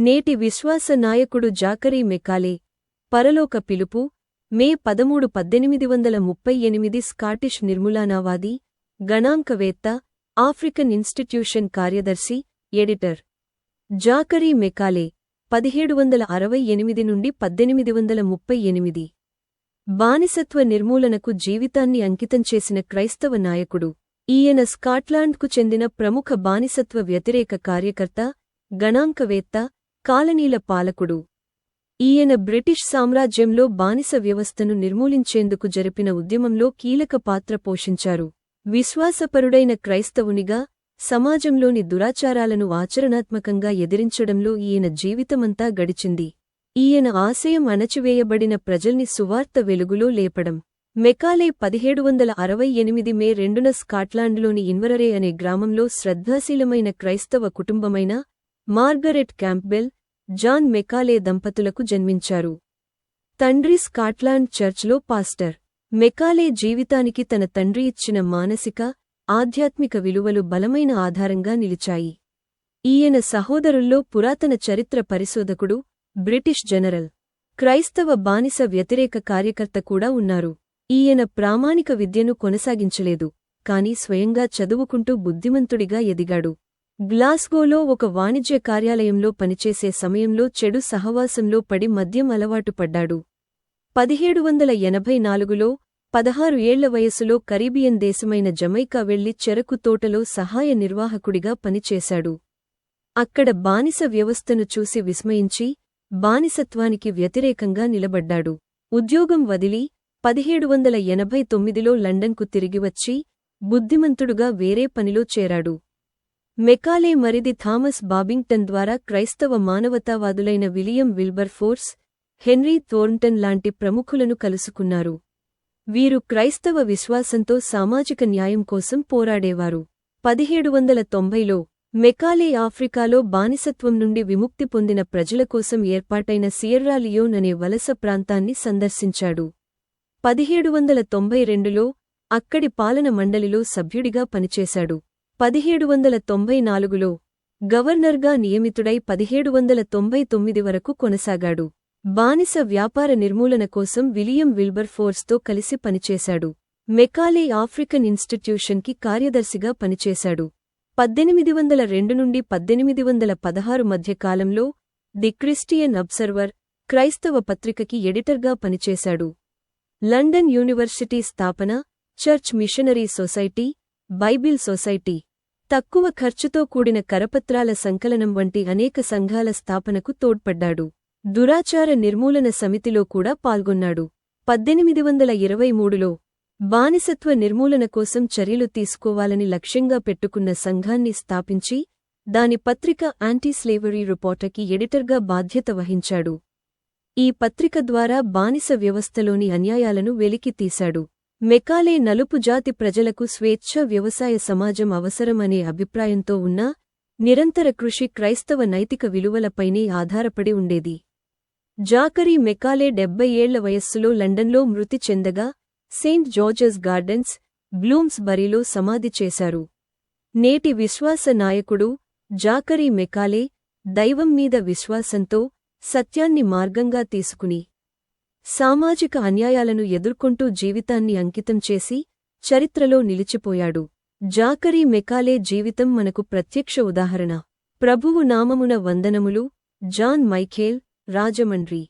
నేటి విశ్వాస నాయకుడు జాకరీ మెకాలే పరలోక పిలుపు మే పదమూడు పద్దెనిమిది వందల ముప్పై ఎనిమిది స్కాటిష్ నిర్మూలనావాది గణాంకవేత్త ఆఫ్రికన్ ఇన్స్టిట్యూషన్ కార్యదర్శి ఎడిటర్. జాకరీ మెకాలే పదిహేడు వందల అరవై ఎనిమిది నుండి పద్దెనిమిది వందల ముప్పై ఎనిమిది. బానిసత్వ నిర్మూలనకు జీవితాన్ని అంకితం చేసిన క్రైస్తవ నాయకుడు ఈయన స్కాట్లాండ్కు చెందిన ప్రముఖ బానిసత్వ వ్యతిరేక కార్యకర్త గణాంకవేత్త కాలనీల పాలకుడు. ఈయన బ్రిటిష్ సామ్రాజ్యంలో బానిస వ్యవస్థను నిర్మూలించేందుకు జరిపిన ఉద్యమంలో కీలక పాత్ర పోషించారు. విశ్వాసపరుడైన క్రైస్తవునిగా సమాజంలోని దురాచారాలను ఆచరణాత్మకంగా ఎదిరించడంలో ఈయన జీవితమంతా గడిచింది. ఈయన ఆశయం అణచివేయబడిన ప్రజల్ని సువార్త వెలుగులో లేపడం. మెకాలే పదిహేడు వందల అరవై ఎనిమిది మే రెండున స్కాట్లాండ్లోని ఇన్వరరే అనే గ్రామంలో శ్రద్ధాశీలమైన క్రైస్తవ కుటుంబమైన మార్గరెట్ క్యాంప్బెల్ జాన్ మెకాలే దంపతులకు జన్మించారు. తండ్రి స్కాట్లాండ్ చర్చ్లో పాస్టర్. మెకాలే జీవితానికి తన తండ్రి ఇచ్చిన మానసిక ఆధ్యాత్మిక విలువలు బలమైన ఆధారంగా నిలిచాయి. ఈయన సహోదరుల్లో పురాతన చరిత్ర పరిశోధకుడు బ్రిటిష్ జనరల్. క్రైస్తవ బానిస వ్యతిరేక కార్యకర్త కూడా ఉన్నారు. ఈయన ప్రామాణిక విద్యను కొనసాగించలేదు కాని స్వయంగా చదువుకుంటూ బుద్ధిమంతుడిగా ఎదిగాడు. గ్లాస్గోలో ఒక వాణిజ్య కార్యాలయంలో పనిచేసే సమయంలో చెడు సహవాసంలో పడి మద్యం అలవాటు పడ్డాడు. పదిహేడు వందల ఎనభై నాలుగులో పదహారు ఏళ్ళ వయసులో కరీబియన్ దేశమైన జమైకా వెళ్ళి చెరకు తోటలో సహాయ నిర్వాహకుడిగా పనిచేశాడు. అక్కడ బానిస వ్యవస్థను చూసి విస్మయించి బానిసత్వానికి వ్యతిరేకంగా నిలబడ్డాడు. ఉద్యోగం వదిలి పదిహేడు వందల ఎనభై తొమ్మిదిలో లండన్కు తిరిగివచ్చి బుద్ధిమంతుడుగా వేరే పనిలో చేరాడు. మెకాలే మరిది థామస్ బాబింగ్టన్ ద్వారా క్రైస్తవ మానవతావాదులైన William Wilberforce Henry Thornton లాంటి ప్రముఖులను కలుసుకున్నారు. వీరు క్రైస్తవ విశ్వాసంతో సామాజిక న్యాయం కోసం పోరాడేవారు. పదిహేడు వందల తొంభైలో మెకాలే ఆఫ్రికాలో బానిసత్వం నుండి విముక్తి పొందిన ప్రజల కోసం ఏర్పాటైన సియర్రాలియోన్ అనే వలస ప్రాంతాన్ని సందర్శించాడు. పదిహేడు వందల తొంభై రెండులో అక్కడి పాలన మండలిలో సభ్యుడిగా పనిచేశాడు. పదిహేడు వందల తొంభై నాలుగులో గవర్నర్గా నియమితుడై పదిహేడు వందల తొంభై తొమ్మిది వరకు కొనసాగాడు. బానిస వ్యాపార నిర్మూలన కోసం విలియం విల్బర్ ఫోర్స్తో కలిసి పనిచేశాడు. మెకాలే ఆఫ్రికన్ ఇన్స్టిట్యూషన్కి కార్యదర్శిగా పనిచేశాడు. పద్దెనిమిది వందల రెండు నుండి పద్దెనిమిది వందల పదహారు మధ్యకాలంలో ది క్రిస్టియన్ అబ్సర్వర్ క్రైస్తవ పత్రికకి ఎడిటర్గా పనిచేశాడు. లండన్ యూనివర్సిటీ స్థాపన Church Missionary Society Bible Society తక్కువ ఖర్చుతో కూడిన కరపత్రాల సంకలనం వంటి అనేక సంఘాల స్థాపనకు తోడ్పడ్డాడు. దురాచార నిర్మూలన సమితిలో కూడా పాల్గొన్నాడు. పద్దెనిమిది వందల ఇరవై మూడులో బానిసత్వ నిర్మూలన కోసం చర్యలు తీసుకోవాలని లక్ష్యంగా పెట్టుకున్న సంఘాన్ని స్థాపించి దాని పత్రిక యాంటీ స్లేవరీ రిపోర్టర్కి ఎడిటర్గా బాధ్యత వహించాడు. ఈ పత్రిక ద్వారా బానిస వ్యవస్థలోని అన్యాయాలను వెలికి తీశాడు మెకాలే నలుపు జాతి ప్రజలకు స్వేచ్ఛ వ్యవసాయ సమాజం అవసరమనే అభిప్రాయంతో ఉన్నా నిరంతర కృషి క్రైస్తవ నైతిక విలువలపైనే ఆధారపడి ఉండేది. జాకరీ మెకాలే డెబ్బై ఏళ్ళ వయస్సులో లండన్లో మృతి చెందగా సెయింట్ జార్జెస్ గార్డెన్స్ బ్లూమ్స్ బరిలో సమాధి చేశారు. నేటి విశ్వాస నాయకుడు జాకరీ మెకాలే దైవం మీద విశ్వాసంతో సత్యాన్ని మార్గంగా తీసుకుని సామాజిక అన్యాయాలను ఎదుర్కొంటూ జీవితాన్ని అంకితం చేసి చరిత్రలో నిలిచిపోయాడు. జాకరీ మెకాలే జీవితం మనకు ప్రత్యక్ష ఉదాహరణ. ప్రభువు నామమున వందనములు జాన్ మైఖేల్ రాజమండ్రి.